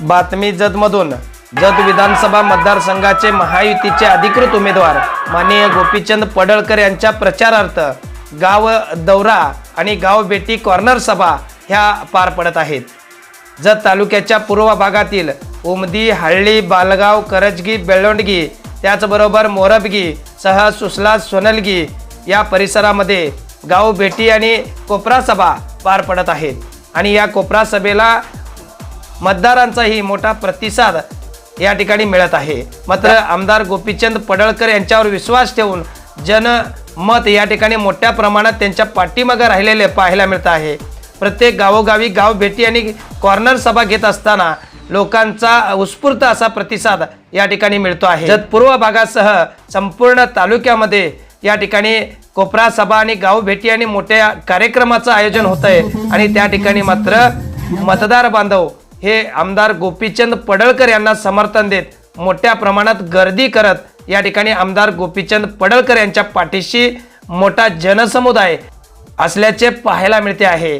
बातमी जतमधून. जत विधानसभा मतदारसंघाचे महायुतीचे अधिकृत उमेदवार माननीय गोपीचंद पडळकर यांच्या प्रचारार्थ गाव दौरा आणि गाव भेटी कॉर्नर सभा ह्या पार पडत आहेत. जत तालुक्याच्या पूर्व भागातील उमदी हळ्ळी बालगाव करजगी बेळोंडगी त्याचबरोबर मोरबगी सह सुसला सोनलगी या परिसरामध्ये गाव भेटी आणि कोपरा सभा पार पडत आहेत. आणि या कोपरा सभेला मतदारांचाही मोठा प्रतिसाद या ठिकाणी मिळत आहे. मात्र आमदार गोपीचंद पडळकर यांच्यावर विश्वास ठेवून जनमत या ठिकाणी मोठ्या प्रमाणात त्यांच्या पाठीमागं राहिलेले पाहायला मिळत आहे. प्रत्येक गावोगावी गाव भेटी आणि कॉर्नर सभा घेत असताना लोकांचा उत्स्फूर्त असा प्रतिसाद या ठिकाणी मिळतो आहे. जत पूर्व भागासह संपूर्ण तालुक्यामध्ये या ठिकाणी कोपरा सभा आणि गाव भेटी आणि मोठ्या कार्यक्रमाचं आयोजन होत आहे आणि त्या ठिकाणी मात्र मतदार बांधव हे आमदार गोपीचंद पडळकर यांना समर्थन देत मोठ्या प्रमाणात गर्दी करत या ठिकाणी आमदार गोपीचंद पडळकर यांच्या पाठीशी मोठा जनसमुदाय असल्याचे पाहायला मिळते आहे.